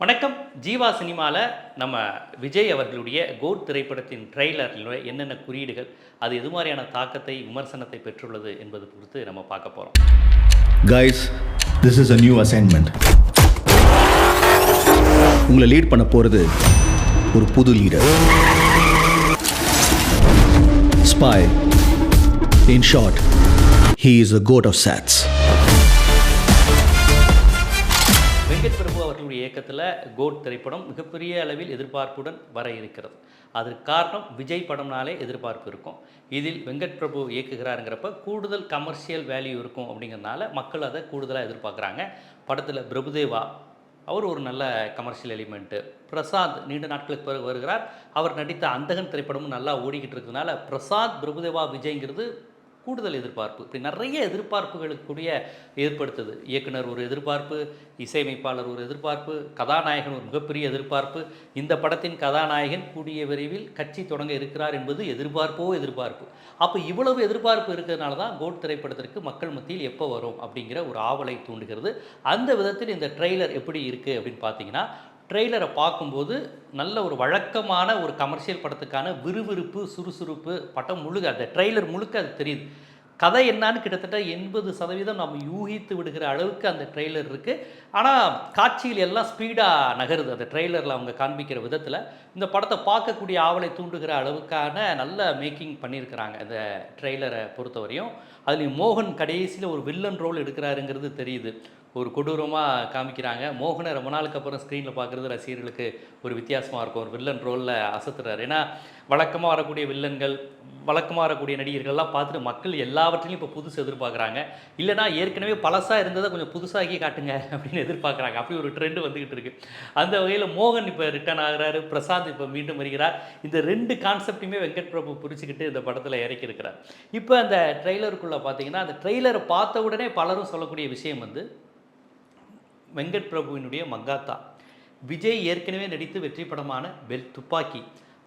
வணக்கம். ஜீவா சினிமாவில் நம்ம விஜய் அவர்களுடைய கோட் திரைப்படத்தின் ட்ரெய்லரில் என்னென்ன குறியீடுகள் அது எது மாதிரியான தாக்கத்தை விமர்சனத்தை பெற்றுள்ளது என்பது குறித்து நம்ம பார்க்க போகிறோம் guys this is a new assignment உங்களை லீட் பண்ண போகிறது ஒரு புது leader spy in short he is a code of chats அவர்களுடைய கோட் திரைப்படம் மிகப்பெரிய அளவில் எதிர்பார்ப்புடன் வர இருக்கிறது. அதற்கு காரணம் விஜய் படம்னாலே எதிர்பார்ப்பு இருக்கும். இதில் வெங்கட் பிரபு இயக்குகிறாருங்கிறப்ப கூடுதல் கமர்ஷியல் வேல்யூ இருக்கும் அப்படிங்கிறதுனால மக்கள் அதை கூடுதலாக எதிர்பார்க்குறாங்க. படத்தில் பிரபுதேவா அவர் ஒரு நல்ல கமர்ஷியல் எலிமெண்ட்டு பிரசாத் நீண்ட நாட்களுக்கு பிறகு வருகிறார். அவர் நடித்த அந்தகன் திரைப்படமும் நல்லா ஓடிக்கிட்டு இருக்கிறதுனால பிரசாத் பிரபுதேவா விஜய்ங்கிறது கூடுதல் எதிர்பார்ப்பு. இப்படி நிறைய எதிர்பார்ப்புகளுக்குரிய ஏற்படுத்துது. இயக்குனர் ஒரு எதிர்பார்ப்பு இசையமைப்பாளர் ஒரு எதிர்பார்ப்பு கதாநாயகன் ஒரு மிகப்பெரிய எதிர்பார்ப்பு. இந்த படத்தின் கதாநாயகன் கூடிய விரைவில் கட்சி தொடங்க இருக்கிறார் என்பது எதிர்பார்ப்போ எதிர்பார்ப்பு. அப்போ இவ்வளவு எதிர்பார்ப்பு இருக்கிறதுனால தான் கோட் திரைப்படத்திற்கு மக்கள் மத்தியில் எப்போ வரும் அப்படிங்கிற ஒரு ஆவலை தூண்டுகிறது. அந்த விதத்தில் இந்த ட்ரெய்லர் எப்படி இருக்குது அப்படின்னு பார்த்தீங்கன்னா ட்ரெய்லரை பார்க்கும்போது நல்ல ஒரு வழக்கமான ஒரு கமர்ஷியல் படத்துக்கான விறுவிறுப்பு சுறுசுறுப்பு படம் முழுக்க அந்த ட்ரெய்லர் முழுக்க அது தெரியுது. கதை என்னன்னு கிட்டத்தட்ட எண்பது சதவீதம் நம்ம யூகித்து விடுகிற அளவுக்கு அந்த ட்ரெய்லர் இருக்குது ஆனால் காட்சியில் எல்லாம் ஸ்பீடாக நகருது அந்த ட்ரெய்லரில் அவங்க காண்பிக்கிற விதத்தில். இந்த படத்தை பார்க்கக்கூடிய ஆவலை தூண்டுகிற அளவுக்கான நல்ல மேக்கிங் பண்ணியிருக்கிறாங்க அந்த ட்ரெய்லரை பொறுத்தவரையும். அதுலேயும் மோகன் கடைசியில் ஒரு வில்லன் ரோல் எடுக்கிறாருங்கிறது தெரியுது. ஒரு கொடூரமாக காமிக்கிறாங்க. மோகனை ரொம்ப நாளுக்கு அப்புறம் ஸ்க்ரீனில் பார்க்குறது ரசிகர்களுக்கு ஒரு வித்தியாசமாக இருக்கும். ஒரு வில்லன் ரோலில் அசத்துறாரு. ஏன்னா வழக்கமாக வரக்கூடிய வில்லன்கள் வழக்கமாக வரக்கூடிய நடிகர்கள்லாம் பார்த்துட்டு மக்கள் எல்லாவற்றிலையும் இப்போ புதுசு எதிர்பார்க்குறாங்க. இல்லைனா ஏற்கனவே பழசாக இருந்ததை கொஞ்சம் புதுசாகி காட்டுங்க அப்படின்னு எதிர்பார்க்குறாங்க. அப்படி ஒரு ட்ரெண்டு வந்துக்கிட்டு இருக்கு. அந்த வகையில் மோகன் இப்போ ரிட்டர்ன் ஆகுறாரு. பிரசாந்த் இப்போ மீண்டும் வருகிறார். இந்த ரெண்டு கான்செப்டையுமே வெங்கட் பிரபு புரிச்சுக்கிட்டு இந்த படத்தில் இறக்கியிருக்கிறார் இப்போ அந்த ட்ரெய்லருக்குள்ளே பார்த்தீங்கன்னா அந்த ட்ரெய்லரை பார்த்த உடனே பலரும் சொல்லக்கூடிய விஷயம் வந்து வெங்கட் பிரபுவினுடைய மங்காத்தா விஜய் ஏற்கனவே நடித்து வெற்றி படமான வெல் துப்பாக்கி.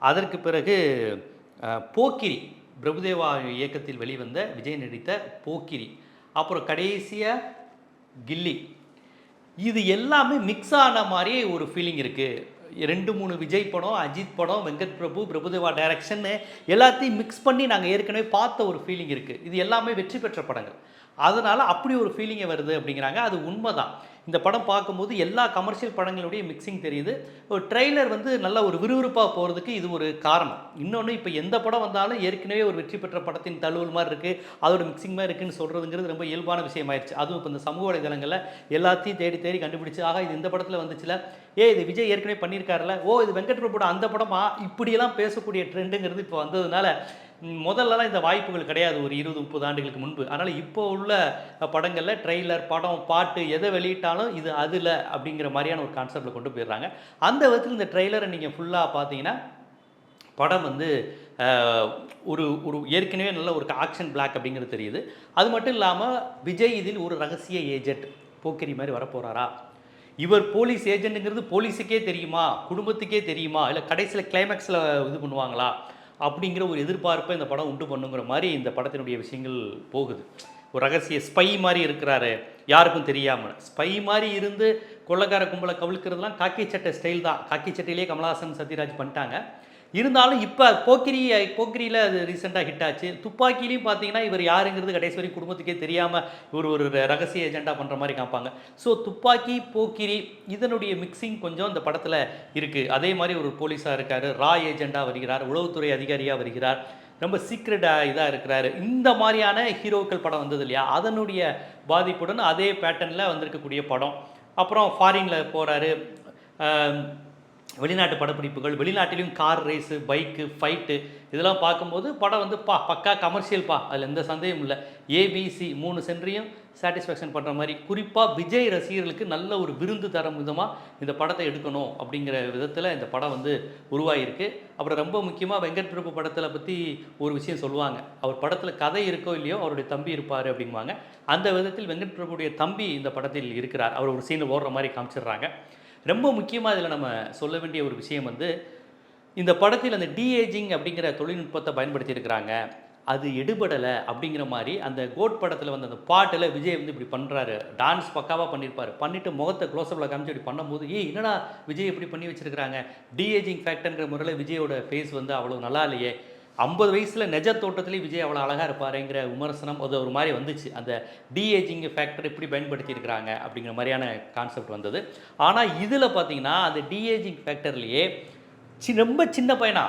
அதற்கு பிறகு போக்கிரி பிரபுதேவா இயக்கத்தில் வெளிவந்த விஜய் நடித்த போக்கிரி. அப்புறம் கடைசியாக கில்லி. இது எல்லாமே மிக்ஸ் ஆன மாதிரியே ஒரு ஃபீலிங் இருக்குது ரெண்டு மூணு விஜய் படம் அஜித் படம் வெங்கட் பிரபு பிரபுதேவா டைரக்ஷன்னு எல்லாத்தையும் மிக்ஸ் பண்ணி நாங்கள் ஏற்கனவே பார்த்த ஒரு ஃபீலிங் இருக்குது இது எல்லாமே வெற்றி பெற்ற படங்கள். அதனால் அப்படி ஒரு ஃபீலிங்கை வருது அப்படிங்கிறாங்க. அது உண்மைதான். இந்த படம் பார்க்கும்போது எல்லா கமர்ஷியல் படங்களுடைய மிக்சிங் தெரியுது. ஒரு ட்ரெய்லர் வந்து நல்ல ஒரு விறுவிறுப்பாக போகிறதுக்கு இது ஒரு காரணம். இன்னொன்று இப்போ எந்த படம் வந்தாலும் ஏற்கனவே ஒரு வெற்றி பெற்ற படத்தின் தழுவல் மாதிரி இருக்குது அதோட மிக்சிங் மாதிரி இருக்குன்னு சொல்கிறதுங்கிறது ரொம்ப இயல்பான விஷயமாயிருச்சு. அதுவும் இப்போ இந்த சமூக வலைதளங்களில் எல்லாத்தையும் தேடி தேடி கண்டுபிடிச்சு ஆக இது இந்த படத்தில் வந்துச்சுல ஏ இது விஜய் ஏற்கனவே பண்ணியிருக்காருல ஓ இது வெங்கட் பிரபுட அந்த படமா இப்படியெல்லாம் பேசக்கூடிய ட்ரெண்டுங்கிறது இப்போ வந்ததுனால முதல்லலாம் இந்த வாய்ப்புகள் கிடையாது ஒரு இருபது முப்பது ஆண்டுகளுக்கு முன்பு. அதனால் இப்போ உள்ள படங்களில் ட்ரெய்லர் படம் பாட்டு எதை வெளியிட்டாலும் இது அதில் அப்படிங்கிற மாதிரியான ஒரு கான்செப்டில் கொண்டு போயிடுறாங்க. அந்த விதத்தில் இந்த ட்ரெய்லரை நீங்கள் ஃபுல்லாக பார்த்தீங்கன்னா படம் வந்து ஒரு ஒரு ஏற்கனவே நல்ல ஒரு ஆக்ஷன் பிளாக் அப்படிங்கிறது தெரியுது. அது மட்டும் இல்லாமல் விஜய் இதில் ஒரு ரகசிய ஏஜென்ட் போக்கிரி மாதிரி வரப்போகிறாரா இவர் போலீஸ் ஏஜென்ட்டுங்கிறது போலீஸுக்கே தெரியுமா? குடும்பத்துக்கே தெரியுமா? இல்லை கடைசியில் கிளைமேக்ஸில் இது பண்ணுவாங்களா? அப்படிங்கிற ஒரு எதிர்பார்ப்பை இந்த படம் உண்டு பண்ணுங்கிற மாதிரி இந்த படத்தினுடைய விஷயங்கள் போகுது. ஒரு ரகசிய ஸ்பை மாதிரி இருக்கிறாரு யாருக்கும் தெரியாமல் ஸ்பை மாதிரி இருந்து கொள்ளக்கார கும்பலை கவிழ்க்கிறதுலாம் காக்கி சட்டை ஸ்டைல் தான். காக்கி சட்டையிலேயே கமலஹாசன் சத்யராஜ் பண்ணிட்டாங்க. இருந்தாலும் இப்போ போக்கிரி போக்கிரியில் அது ரீசெண்டாக ஹிட் ஆச்சு. துப்பாக்கிலையும் பார்த்தீங்கன்னா இவர் யாருங்கிறது கடைசி வரைக்கும் குடும்பத்துக்கே தெரியாமல் இவர் ஒரு ரகசிய ஏஜெண்டாக பண்ணுற மாதிரி காப்பாங்க ஸோ துப்பாக்கி போக்கிரி இதனுடைய மிக்சிங் கொஞ்சம் இந்த படத்தில் இருக்குது அதே மாதிரி ஒரு போலீஸாக இருக்கார். ரா ஏஜெண்டாக வருகிறார். உளவுத்துறை அதிகாரியாக வருகிறார். ரொம்ப சீக்ரெட்டாக இதாக இருக்கிறாரு. இந்த மாதிரியான ஹீரோக்கள் படம் வந்தது இல்லையா? அதனுடைய பாதிப்புடன் அதே பேட்டர்னில் வந்திருக்கக்கூடிய படம். அப்புறம் ஃபாரினில் போகிறாரு வெளிநாட்டு படப்பிடிப்புகள் வெளிநாட்டிலையும் கார் ரேஸு பைக்கு ஃபைட்டு இதெல்லாம் பார்க்கும்போது படம் வந்து பா பக்கா கமர்ஷியல் பா. அதில் எந்த சந்தேகமும் இல்லை. ஏபிசி மூணு சென்றையும் சாட்டிஸ்ஃபேக்ஷன் பண்ணுற மாதிரி. குறிப்பாக விஜய் ரசிகர்களுக்கு நல்ல ஒரு விருந்து தரும் விதமாக இந்த படத்தை எடுக்கணும் அப்படிங்கிற விதத்தில் இந்த படம் வந்து உருவாகியிருக்கு அப்புறம் ரொம்ப முக்கியமாக வெங்கட் பிரபு படத்தில் பற்றி ஒரு விஷயம் சொல்லுவாங்க. அவர் படத்தில் கதை இருக்கோ இல்லையோ அவருடைய தம்பி இருப்பார் அப்படிங்குவாங்க. அந்த விதத்தில் வெங்கட் பிரபுடைய தம்பி இந்த படத்தில் இருக்கிறார். அவர் ஒரு சீனில் ஓடுற மாதிரி காமிச்சிடுறாங்க. ரொம்ப முக்கியமாக இதில் நம்ம சொல்ல வேண்டிய ஒரு விஷயம் வந்து இந்த படத்தில் அந்த டிஏஜிங் அப்படிங்கிற தொழில்நுட்பத்தை பயன்படுத்தியிருக்கிறாங்க. அது எடுபடலை அப்படிங்கிற மாதிரி அந்த கோட் படத்தில் வந்து அந்த பாட்டில் விஜய் வந்து இப்படி பண்ணுறாரு டான்ஸ் பக்காவாக பண்ணியிருப்பார். பண்ணிவிட்டு முகத்தை க்ளோஸ்அப்பில் காமிச்சு இப்படி பண்ணும்போது ஏய் என்னடா விஜய் இப்படி பண்ணி வச்சுருக்கிறாங்க? டிஏஜிங் ஃபேக்டர்ங்கிற முறையில் விஜயோட ஃபேஸ் வந்து அவ்வளோ நல்லா இல்லையே. ஐம்பது வயசில் நெஜ தோட்டத்துலேயும் விஜய் அவ்வளோ அழகாக இருப்பாருங்கிற விமர்சனம் அது ஒரு மாதிரி வந்துச்சு. அந்த டிஏஜிங் ஃபேக்டர் எப்படி பயன்படுத்தியிருக்கிறாங்க அப்படிங்கிற மாதிரியான கான்செப்ட் வந்தது. ஆனால் இதில் பார்த்தீங்கன்னா அந்த டிஏஜிங் ஃபேக்டர்லேயே சி ரொம்ப சின்ன பையனா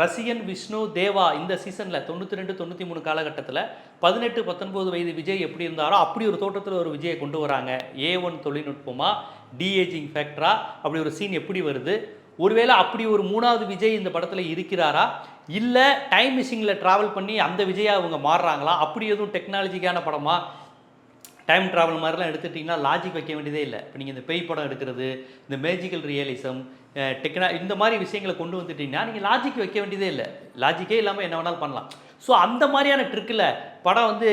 ரசிகன் விஷ்ணு தேவா இந்த சீசனில் தொண்ணூற்றி ரெண்டு தொண்ணூற்றி மூணு காலகட்டத்தில் பதினெட்டு பத்தொன்பது வயது விஜய் எப்படி இருந்தாரோ அப்படி ஒரு தோட்டத்தில் ஒரு விஜயை கொண்டு வராங்க. ஏ ஒன் தொழில்நுட்பமாக டிஏஜிங் ஃபேக்டராக அப்படி ஒரு சீன் எப்படி வருது? ஒருவேளை அப்படி ஒரு மூணாவது விஜய் இந்த படத்தில் இருக்கிறாரா? இல்லை டைம் மிஷினில் ட்ராவல் பண்ணி அந்த விஜயா அவங்க மாறுறாங்களா? அப்படி எதுவும் டெக்னாலஜிக்கான படமா? டைம் ட்ராவல் மாதிரிலாம் எடுத்துட்டிங்கன்னா லாஜிக் வைக்க வேண்டியதே இல்லை. இப்போ நீங்கள் இந்த பேய் படம் எடுக்கிறது இந்த மேஜிக்கல் ரியலிசம் டெக்னா இந்த மாதிரி விஷயங்களை கொண்டு வந்துட்டிங்கன்னா நீங்கள் லாஜிக் வைக்க வேண்டியதே இல்லை. லாஜிக்கே இல்லாமல் என்ன வேணாலும் பண்ணலாம். ஸோ அந்த மாதிரியான ட்ரிக்கில் படம் வந்து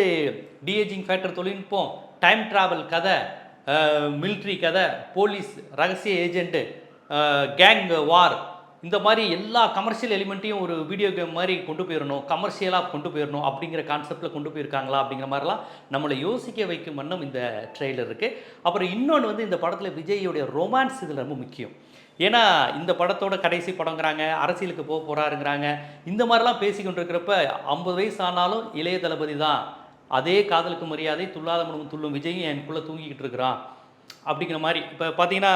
டிஏஜிங் ஃபேக்டர் தொழில்நுட்பம் டைம் ட்ராவல் கதை மிலிட்ரி கதை போலீஸ் ரகசிய ஏஜென்ட்டு கேங் வார் இந்த மாதிரி எல்லா கமர்ஷியல் எலிமெண்ட்டையும் ஒரு வீடியோ கேம் மாதிரி கொண்டு போயிடணும் கமர்ஷியலாக கொண்டு போயிடணும் அப்படிங்கிற கான்செப்டில் கொண்டு போயிருக்காங்களா அப்படிங்கிற மாதிரிலாம் நம்மளை யோசிக்க வைக்கும் வண்ணம் இந்த ட்ரெய்லர் இருக்குது அப்புறம் இன்னொன்று வந்து இந்த படத்தில் விஜய்யோடைய ரொமான்ஸ் இதில் ரொம்ப முக்கியம். ஏன்னா இந்த படத்தோட கடைசி படங்கிறாங்க அரசியலுக்கு போக போகிறாருங்கிறாங்க இந்த மாதிரிலாம் பேசிக்கொண்டு இருக்கிறப்ப ஐம்பது வயசு ஆனாலும் இளைய தளபதி தான். அதே காதலுக்கு மரியாதை துல்லாத மனம் துள்ளும் விஜயும் எனக்குள்ளே தூங்கிக்கிட்டு இருக்கிறான். அப்படிங்கிற மாதிரி. இப்போ பார்த்தீங்கன்னா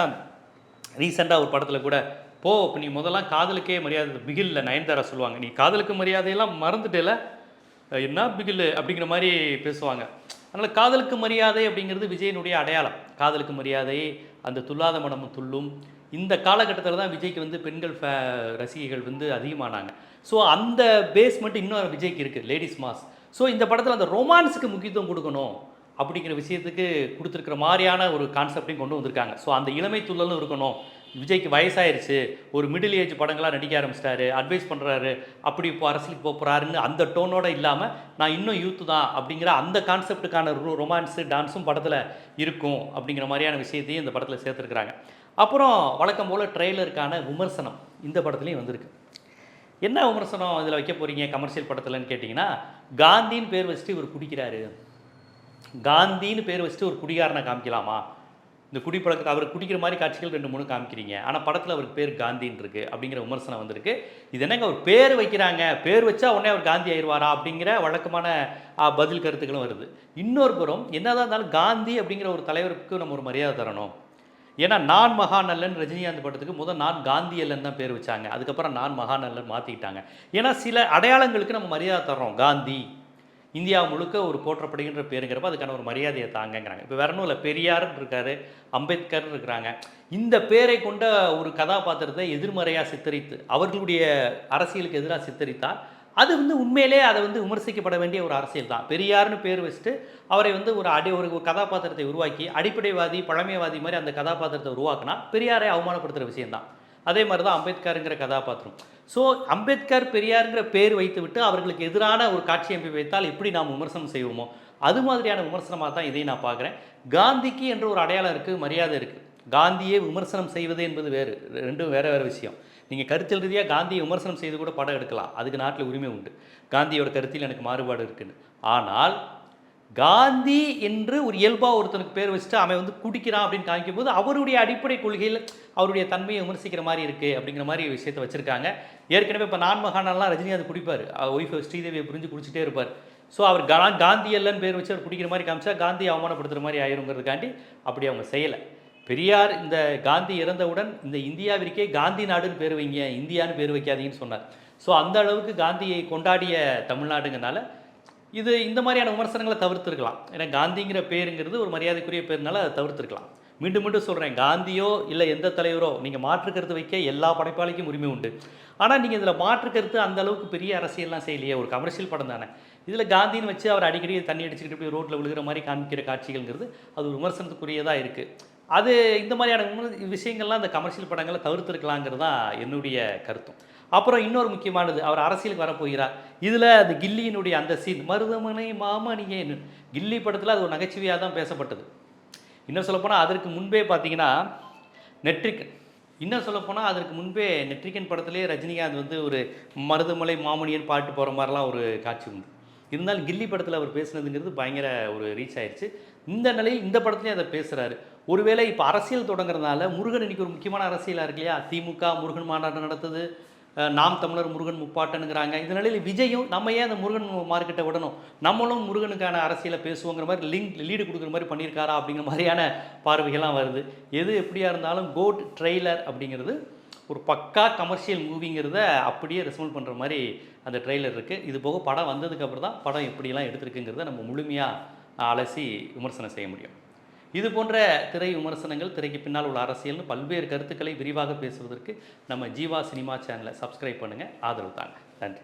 ரீசெண்டாக ஒரு படத்தில் கூட போ இப்போ நீ முதல்லாம் காதலுக்கே மரியாதை பிகில்ல நயன்தாரா சொல்லுவாங்க. நீ காதலுக்கு மரியாதையெல்லாம் மறந்துட்டேல என்ன பிகில் அப்படிங்கிற மாதிரி பேசுவாங்க. அதனால் காதலுக்கு மரியாதை அப்படிங்கிறது விஜயனுடைய அடையாளம். காதலுக்கு மரியாதை அந்த துல்லாத மனமும் துள்ளும். இந்த காலகட்டத்தில் தான் விஜய்க்கு வந்து பெண்கள் ஃபே ரசிகைகள் வந்து அதிகமானாங்க. ஸோ அந்த பேஸ்மெண்ட் இன்னும் விஜய்க்கு இருக்குது லேடிஸ் மாஸ் ஸோ இந்த படத்தில் அந்த ரொமான்ஸுக்கு முக்கியத்துவம் கொடுக்கணும். அப்படிங்கிற விஷயத்துக்கு கொடுத்துருக்கிற மாதிரியான ஒரு கான்செப்டையும் கொண்டு வந்திருக்காங்க. ஸோ அந்த இளமை துள்ளலும் இருக்கணும். விஜய்க்கு வயசாயிருச்சு. ஒரு மிடில் ஏஜ் படங்களாக நடிக்க ஆரம்பிச்சிட்டாரு. அட்வைஸ் பண்ணுறாரு அப்படி இப்போ அரசியலுக்கு போகிறாருன்னு அந்த டோனோட இல்லாமல் நான் இன்னும் யூத்து தான் அப்படிங்கிற அந்த கான்செப்டுக்கான ரொமான்ஸு டான்ஸும் படத்தில் இருக்கும் அப்படிங்கிற மாதிரியான விஷயத்தையும் இந்த படத்தில் சேர்த்துருக்குறாங்க. அப்புறம் வழக்கம் போல் ட்ரெய்லருக்கான விமர்சனம் இந்த படத்துலையும் வந்திருக்கு. என்ன விமர்சனம் இதில் வைக்க போகிறீங்க கமர்ஷியல் படத்தில்னு கேட்டிங்கன்னா காந்தின்னு பேர் வச்சுட்டு இவர் குடிக்கிறாரு. காந்தின்னு பேர் வச்சுட்டு ஒரு குடிகாரனை காமிக்கலாமா? இந்த குடிப்பழக்கத்தை அவர் குடிக்கிற மாதிரி காட்சிகள் ரெண்டு மூணு காமிக்கிறீங்க. ஆனால் படத்தில் அவருக்கு பேர் காந்தின்னு இருக்குது அப்படிங்கிற விமர்சனம் வந்திருக்கு. இது என்னங்க அவர் பேர் வைக்கிறாங்க? பேர் வச்சா உடனே அவர் காந்தி ஆயிடுவாரா அப்படிங்கிற வழக்கமான பதில் கருத்துக்களும் வருது. இன்னொரு புறம் என்னதான் இருந்தாலும் காந்தி அப்படிங்கிற ஒரு தலைவருக்கு நம்ம ஒரு மரியாதை தரணும். ஏன்னா நான் மகாநல்லன் ரஜினிகாந்த் படத்துக்கு முதல் நான் காந்தியல்லன் தான் பேர் வச்சாங்க. அதுக்கப்புறம் நான் மகாநல்லன் மாற்றிக்கிட்டாங்க ஏன்னா சில அடையாளங்களுக்கு நம்ம மரியாதை தர்றோம். காந்தி. இந்தியா முழுக்க ஒரு போற்றப்படுகின்ற பேருங்கிறப்ப அதுக்கான ஒரு மரியாதையை தாங்கங்கிறாங்க. இப்போ வேற பெரியார் இருக்காரு அம்பேத்கர் இருக்கிறாங்க. இந்த பேரை கொண்ட ஒரு கதாபாத்திரத்தை எதிர்மறையாக சித்தரித்து அவர்களுடைய அரசியலுக்கு எதிராக சித்தரித்தால் அது வந்து உண்மையிலே அதை வந்து விமர்சிக்கப்பட வேண்டிய ஒரு அரசியல் தான். பெரியார்னு பேர் வச்சுட்டு அவரை வந்து ஒரு அடி ஒரு ஒரு கதாபாத்திரத்தை உருவாக்கி அடிப்படைவாதி பழமைவாதி மாதிரி அந்த கதாபாத்திரத்தை உருவாக்குனா பெரியாரை அவமானப்படுத்துகிற விஷயம்தான். அதே மாதிரி தான் அம்பேத்கருங்கிற கதாபாத்திரம். ஸோ அம்பேத்கர் பெரியாருங்கிற பேர் வைத்து விட்டு அவர்களுக்கு எதிரான ஒரு காட்சி அமைப்பை வைத்தால் எப்படி நாம் விமர்சனம் செய்வோமோ அது மாதிரியான விமர்சனமாக தான் இதை நான் பார்க்குறேன். காந்திக்கு என்ற ஒரு அடையாளம் இருக்குது மரியாதை இருக்குது காந்தியை விமர்சனம் செய்வது என்பது வேறு ரெண்டும் வேறு வேறு விஷயம். நீங்கள் கருத்தில் ரீதியாக காந்தியை விமர்சனம் செய்து கூட படம் எடுக்கலாம். அதுக்கு நாட்டில் உரிமை உண்டு. காந்தியோட கருத்தில் எனக்கு மாறுபாடு இருக்குன்னு. ஆனால் காந்தி என்று ஒரு இயல்பாக ஒருத்தனுக்கு பேர் வச்சுட்டு அவன் வந்து குடிக்கிறான் அப்படின்னு காமிக்கும் போது அவருடைய அடிப்படை கொள்கையில் அவருடைய தன்மையை விமர்சிக்கிற மாதிரி இருக்குது அப்படிங்கிற மாதிரி விஷயத்தை வச்சுருக்காங்க. ஏற்கனவே இப்போ நான் மகானெல்லாம் ரஜினிகாந்த் குடிப்பார். ஒய்ஃப் ஸ்ரீதேவியை புரிஞ்சு குடிச்சிட்டே இருப்பார். ஸோ அவர் கா காந்தி அல்லன்னு பேர் வச்சு அவர் குடிக்கிற மாதிரி காமிச்சா காந்தி அவமானப்படுத்துகிற மாதிரி ஆயிருங்கிறதுக்காண்டி அப்படி அவங்க செய்யலை. பெரியார் இந்த காந்தி இறந்தவுடன் இந்த இந்தியாவிற்கே காந்தி நாடுன்னு பேர் வைங்க இந்தியான்னு பேர் வைக்காதீங்கன்னு சொன்னார். ஸோ அந்த அளவுக்கு காந்தியை கொண்டாடிய தமிழ்நாடுங்கனால இது இந்த மாதிரியான விமர்சனங்களை தவிர்த்திருக்கலாம். ஏன்னா காந்திங்கிற பேருங்கிறது ஒரு மரியாதைக்குரிய பேருனால அதை தவிர்த்திருக்கலாம். மீண்டும் மீண்டும் சொல்கிறேன் காந்தியோ இல்லை எந்த தலைவரோ நீங்கள் மாற்று கருத்து வைக்க எல்லா படைப்பாளிக்கும் உரிமை உண்டு. ஆனால் நீங்கள் இதில் மாற்று கருத்து அந்த அளவுக்கு பெரிய அரசியல்லாம் செய்யலையே ஒரு கமர்ஷியல் படம் தானே. இதில் காந்தின்னு வச்சு அவர் அடிக்கடி தண்ணி அடிச்சுக்கிட்டு போய் ரோட்டில் விழுகிற மாதிரி காமிக்கிற காட்சிகள்ங்கிறது அது ஒரு விமர்சனத்துக்குரியதாக இருக்குது அது இந்த மாதிரியான விமர்- விஷயங்கள்லாம் அந்த கமர்ஷியல் படங்களை தவிர்த்திருக்கலாங்கிறது தான் என்னுடைய கருத்தும். அப்புறம் இன்னொரு முக்கியமானது அவர் அரசியலுக்கு வரப்போகிறார். இதில் அந்த கில்லியினுடைய அந்த சீன் மருதமனை மாமணியேன்னு கில்லி படத்தில் அது ஒரு நகைச்சுவையாக தான் பேசப்பட்டது. இன்னும் சொல்லப்போனால் அதற்கு முன்பே பார்த்தீங்கன்னா நெட்ரிக்கன் இன்னும் சொல்லப்போனால் அதற்கு முன்பே நெட்ரிக்கன் படத்திலே ரஜினிகாந்த் வந்து ஒரு மருதமலை மாமணியன் பாட்டு போகிற மாதிரிலாம் ஒரு காட்சி உண்டு. இருந்தாலும் கில்லி படத்தில் அவர் பேசுனதுங்கிறது பயங்கர ஒரு ரீச் ஆயிடுச்சு இந்த நிலையில் இந்த படத்துலேயும் அதை பேசுகிறாரு ஒருவேளை இப்போ அரசியல் தொடங்குறதுனால முருகன் இன்னைக்கு ஒரு முக்கியமான அரசியலாக இருக்கு இல்லையா? திமுக முருகன் மாநாடு நடத்துது. நாம் தமிழர் முருகன் முப்பாட்டனுங்கிறாங்க இந்த நிலையில் விஜயும் நம்ம ஏன் அந்த முருகன் மார்க்கெட்டை விடணும்? நம்மளும் முருகனுக்கான அரசியலை பேசுவோங்கிற மாதிரி லிங்க் லீடு கொடுக்குற மாதிரி பண்ணியிருக்காரா அப்படிங்கிற மாதிரியான பார்வைகள்லாம் வருது. எது எப்படியா இருந்தாலும் கோட் ட்ரெய்லர் அப்படிங்கிறது ஒரு பக்கா கமர்ஷியல் மூவிங்கிறத அப்படியே ரெஸ்பாண்ட் பண்ணுற மாதிரி அந்த ட்ரெய்லர் இருக்குது இது போக படம் வந்ததுக்கப்புறம் தான் படம் எப்படிலாம் எடுத்திருக்குங்கிறத நம்ம முழுமையாக அலசி விமர்சனம் செய்ய முடியும். இது போன்ற திரை விமர்சனங்கள் திரைக்கு பின்னால் உள்ள அரசியல்னு பல்வேறு கருத்துக்களை விரிவாக பேசுவதற்கு நம்ம ஜீவா சினிமா சேனலை சப்ஸ்கிரைப் பண்ணுங்கள் ஆதரவு தாங்க. நன்றி.